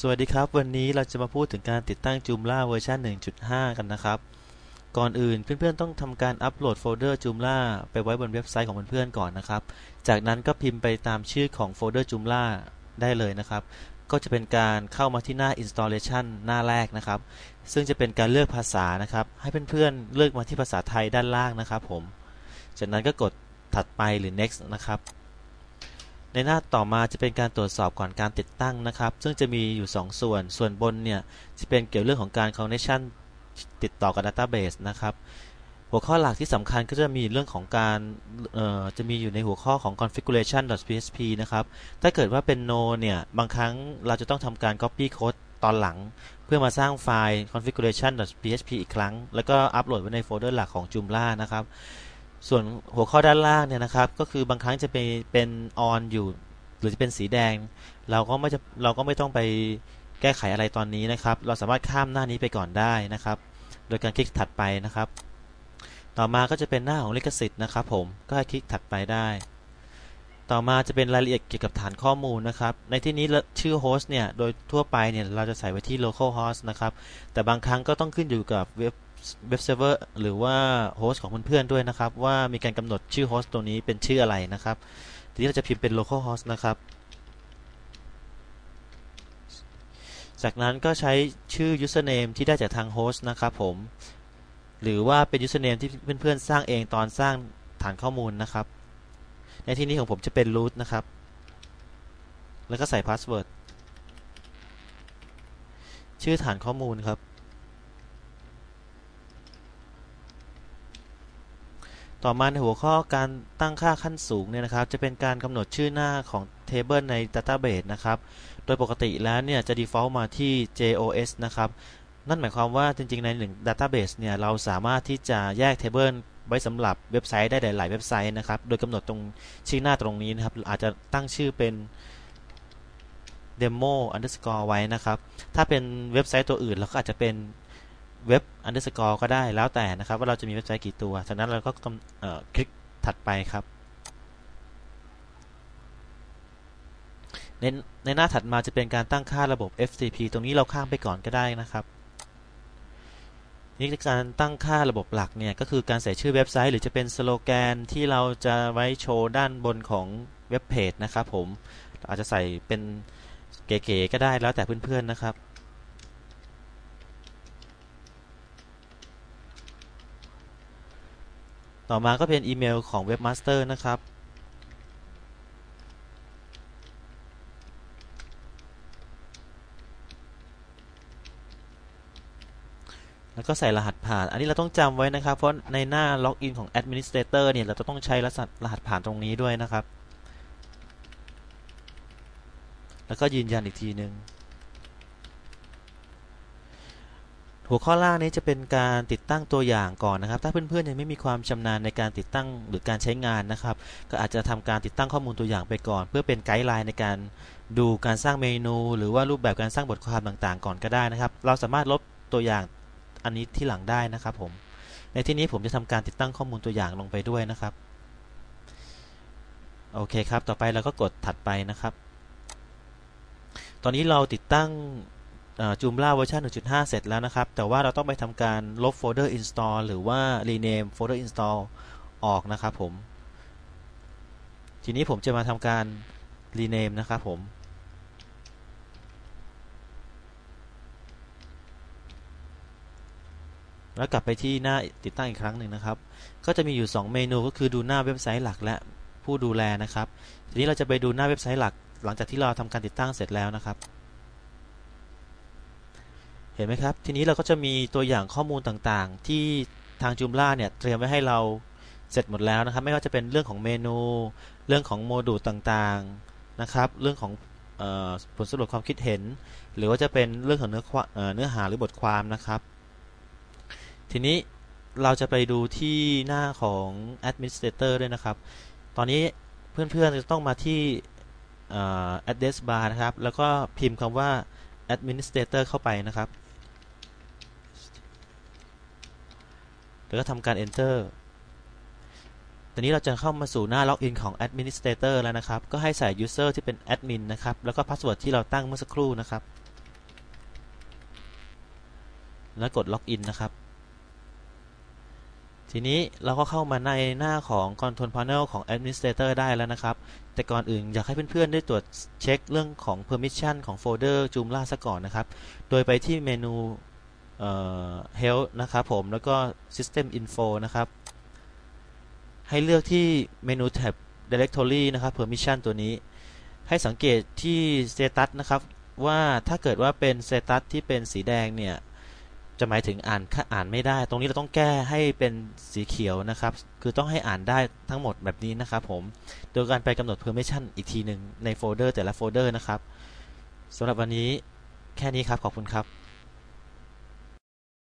สวัสดีครับ วันนี้เราจะมาพูดถึงการติดตั้ง Joomla เวอร์ชัน1.5 กันนะครับ ก่อนอื่นเพื่อนๆต้องทำการอัปโหลดโฟลเดอร์ Joomla ไปไว้บนเว็บไซต์ของเพื่อนๆก่อนนะครับ จากนั้นก็พิมพ์ไปตามชื่อของโฟลเดอร์ Joomla ได้เลยนะครับ ก็จะเป็นการเข้ามาที่หน้า installation หน้าแรกนะครับ ซึ่งจะเป็นการเลือกภาษานะครับ ให้เพื่อนๆเลือกมาที่ภาษาไทยด้านล่างนะครับผม จากนั้นก็กดถัดไปหรือ next นะครับ ในหน้าต่อมาจะเป็นการตรวจสอบก่อนการติดตั้งนะครับ ซึ่งจะมีอยู่ 2 ส่วน ส่วนบนเนี่ยจะเป็นเกี่ยวเรื่องของการ connection ติดต่อกับ database นะครับ หัวข้อหลักที่สำคัญก็จะมีเรื่องของการจะมีอยู่ในหัวข้อของ configuration.php นะครับ ถ้าเกิดว่าเป็น no เนี่ยบางครั้งเราจะต้องทำการ copy code ตอนหลังเพื่อมาสร้างไฟล์ configuration.php อีกครั้ง แล้วก็อัปโหลดไว้ในโฟลเดอร์หลักของ Joomla นะครับ ส่วนหัวข้อด้านล่างเนี่ยนะครับก็คือบางครั้งจะเป็นเป็นออนอยู่หรือจะเป็นสีแดง เราก็ไม่จะเราก็ไม่ต้องไปแก้ไขอะไรตอนนี้นะครับ เราสามารถข้ามหน้านี้ไปก่อนได้นะครับ โดยการคลิกถัดไปนะครับ ต่อมาก็จะเป็นหน้าของลิขสิทธิ์นะครับ ผมก็ให้คลิกถัดไปได้ ต่อมาจะเป็นรายละเอียดเกี่ยวกับฐานข้อมูลนะครับ ในที่นี้ชื่อโฮสต์เนี่ย โดยทั่วไปเนี่ย เราจะใส่ไว้ที่ local host นะครับ แต่บางครั้งก็ต้องขึ้นอยู่กับเว็บเว็บเซิร์ฟเวอร์หรือว่าโฮสต์ของเพื่อนๆด้วยนะครับ ว่ามีการกำหนดชื่อโฮสต์ตัวนี้เป็นชื่ออะไรนะครับทีนี้เราจะพิมพ์เป็น local host นะครับ จากนั้นก็ใช้ชื่อ username ที่ได้จากทางโฮสต์นะครับผม หรือว่าเป็น username ที่เพื่อนๆ สร้างเองตอนสร้างฐานข้อมูลนะครับ ในที่นี้ของผมจะเป็น root นะครับ แล้วก็ใส่ password ชื่อฐานข้อมูลครับ ต่อมาในหัวข้อการตั้งค่าขั้นสูงเนี่ยนะครับ จะเป็นการกำหนดชื่อหน้าของ Table ใน Database นะครับ โดยปกติแล้วเนี่ยจะ default มาที่ JOS นะครับ นั่นหมายความว่าจริงๆ ในหนึ่ง Database เนี่ยเราสามารถที่จะแยก Table ไว้สำหรับเว็บไซต์ได้หลาย ๆ เว็บไซต์นะครับ โดยกำหนดตรงชื่อหน้าตรงนี้นะครับ อาจจะตั้งชื่อเป็น demo underscore ไว้นะครับ ถ้าเป็นเว็บไซต์ตัวอื่นเราก็อาจจะเป็นเว็บ underscore ก็ได้แล้วแต่นะครับ ว่าเราจะมีเว็บไซต์กี่ตัว จากนั้นเราก็คลิกถัดไปครับ ในในหน้าถัดมาจะเป็นการตั้งค่าระบบ FTP ตรงนี้เราข้ามไปก่อนก็ได้นะครับ นี่การตั้งค่าระบบหลักเนี่ยก็คือการใส่ชื่อเว็บไซต์ หรือจะเป็นสโลแกนที่เราจะไว้โชว์ด้านบนของเว็บเพจนะครับผมอาจจะใส่เป็นเก๋ๆก็ได้แล้วแต่เพื่อนๆนะครับ ต่อมาก็เป็นอีเมลของเว็บมาสเตอร์นะครับ แล้วก็ใส่รหัสผ่าน อันนี้เราต้องจำไว้นะครับ เพราะในหน้าล็อกอินของ Administrator เนี่ย เราจะต้องใช้รหัสรหัสผ่านตรงนี้ด้วยนะครับ แล้วก็ยืนยันอีกทีหนึ่งหัวข้อล่างนี้จะเป็นการติดตั้งตัวอย่างก่อนนะครับ ถ้าเพื่อนๆยังไม่มีความชำนาญในการติดตั้งหรือการใช้งานนะครับ ก็อาจจะทำการติดตั้งข้อมูลตัวอย่างไปก่อน เพื่อเป็นไกด์ไลน์ในการดูการสร้างเมนู หรือว่ารูปแบบการสร้างบทความต่างๆ ก่อนก็ได้นะครับ เราสามารถลบตัวอย่าง อันนี้ที่หลังได้นะครับผม ในที่นี้ผมจะทำการติดตั้งข้อมูลตัวอย่างลงไปด้วยนะครับ โอเคครับ ต่อไปเราก็กดถัดไปนะครับ ตอนนี้เราติดตั้งจูมล่าเวอร์ชัน1.5 เสร็จแล้วนะครับ แต่ว่าเราต้องไปทำการลบโฟลเดอร์ install หรือว่า rename โฟลเดอร์ install ออกนะครับผม ทีนี้ผมจะมาทำการ rename นะครับผม แล้วกลับไปที่หน้าติดตั้งอีกครั้งหนึ่งนะครับ ก็จะมีอยู่ 2 เมนูก็คือดูหน้าเว็บไซต์หลักและผู้ดูแลนะครับ ทีนี้เราจะไปดูหน้าเว็บไซต์หลัก หลังจากที่เราทำการติดตั้งเสร็จแล้วนะครับ เห็นไหมครับ ทีนี้เราก็จะมีตัวอย่างข้อมูลต่างๆ ที่ทาง Joomla เนี่ยเตรียมไว้ให้เราเสร็จหมดแล้วนะครับ ไม่ว่าจะเป็นเรื่องของเมนู เรื่องของโมดูลต่างๆนะครับ เรื่องของออผลสรุปความคิดเห็น หรือว่าจะเป็นเรื่องของเนื้อเนื้อหาหรือบทความนะครับ ทีนี้เราจะไปดูที่หน้าของ administrator ด้วยนะครับ ตอนนี้เพื่อนๆจะต้องมาที่ address bar นะครับ แล้วก็พิมพ์คำว่า administrator เข้าไปนะครับ แล้วก็ทำการ enter ตอนนี้เราจะเข้ามาสู่หน้าล็อกอินของ administrator แล้วนะครับ ก็ให้ใส่ user ที่เป็น admin นะครับ แล้วก็ password ที่เราตั้งเมื่อสักครู่นะครับ แล้วกดล็อกอินนะครับ ทีนี้เราก็เข้ามาในหน้าของ Control Panel ของ Administrator ได้แล้วนะครับ แต่ก่อนอื่นอยากให้เพื่อนๆ ได้ตรวจเช็คเรื่องของ Permission ของโฟลเดอร์ Joomla ซะก่อนนะครับ โดยไปที่เมนู Health นะครับผม แล้วก็ System Info นะครับ ให้เลือกที่เมนูแท็บ Directory นะครับ Permission ตัวนี้ ให้สังเกตที่ Status นะครับ ว่าถ้าเกิดว่าเป็น Status ที่เป็นสีแดงเนี่ย จะหมายถึงอ่านอ่านไม่ได้ ตรงนี้เราต้องแก้ให้เป็นสีเขียวนะครับ คือต้องให้อ่านได้ทั้งหมดแบบนี้นะครับผม โดยการไปกำหนด permission อีกทีหนึ่งในโฟลเดอร์แต่ละโฟลเดอร์นะครับสำหรับวันนี้แค่นี้ครับ ขอบคุณครับ